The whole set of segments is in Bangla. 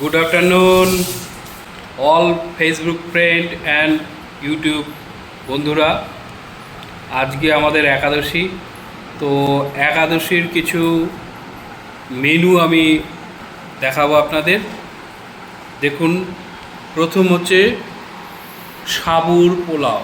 Good afternoon all Facebook friend and YouTube বন্ধুরা। আজকে আমাদের একাদশী, তো একাদশীর কিছু মেনু আমি দেখাবো আপনাদের। দেখুন, প্রথম হচ্ছে সাবুর পোলাও।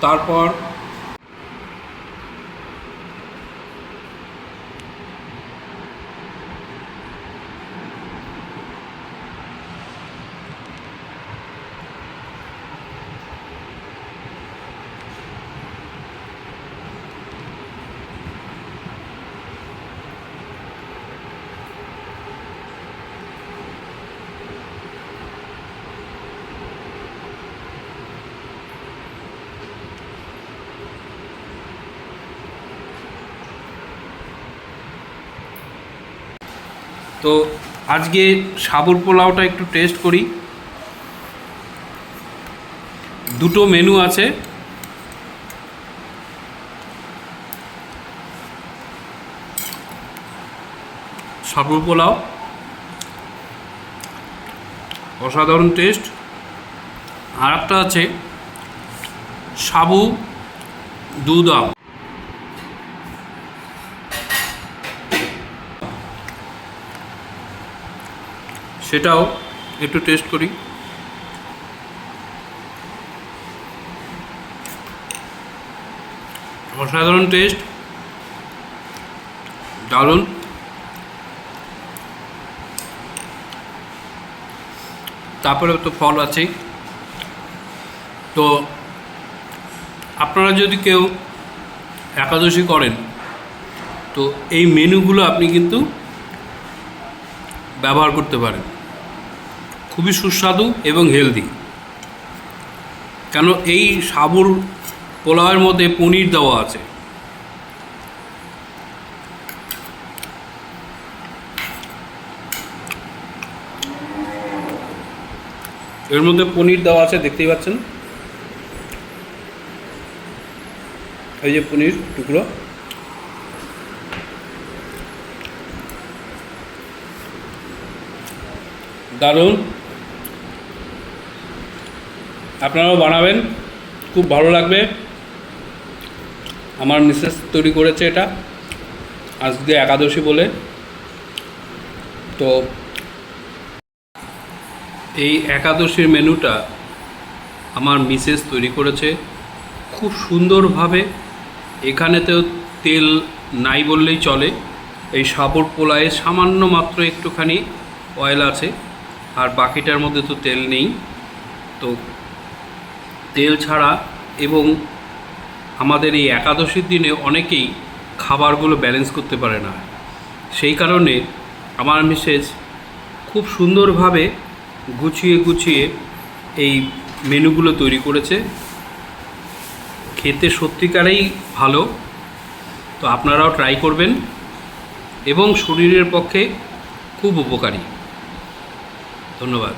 তারপর তো আজকে সাবুর পোলাওটা একটু টেস্ট করি। দুটো মেনু আছে। সাবুর পোলাও। অসাধারণ টেস্ট আর একটা আছে সাবু দুধা সেটাও একটু টেস্ট করি। অসাধারণ টেস্ট দারুণ। তারপরে তো ফল আছেই। তো আপনারা যদি কেউ একাদশী করেন, তো এই মেনুগুলো আপনি কিন্তু ব্যবহার করতে পারেন। খুবই সুস্বাদু এবং হেলদি কেন এই সাবুর পোলাওয়ের মধ্যে পনির দেওয়া আছে। এর মধ্যে পনির দেওয়া আছে, দেখতেই পাচ্ছেন। এই যে পনির টুকরো। দারুণ। আপনারাও বানাবেন, খুব ভালো লাগবে। আমার মিসেস তৈরি করেছে এটা, আজকে একাদশী বলে। তো এই একাদশীর মেনুটা আমার মিসেস তৈরি করেছে। খুব সুন্দরভাবে, এখানেতেও তেল নাই বললেই চলে। এই সাবর পোলায় সামান্য মাত্র একটুখানি অয়েল আছে, আর বাকিটার মধ্যে তো তেল নেই। তো তেল ছাড়া এবং আমাদের এই একাদশীর দিনে অনেকেই খাবারগুলো ব্যালেন্স করতে পারে না। সেই কারণে আমার মিসেস খুব সুন্দরভাবে গুছিয়ে গুছিয়ে এই মেনুগুলো তৈরি করেছে। খেতে সত্যিকারেই ভালো। তো আপনারাও ট্রাই করবেন এবং শরীরের পক্ষে খুব উপকারী। ধন্যবাদ।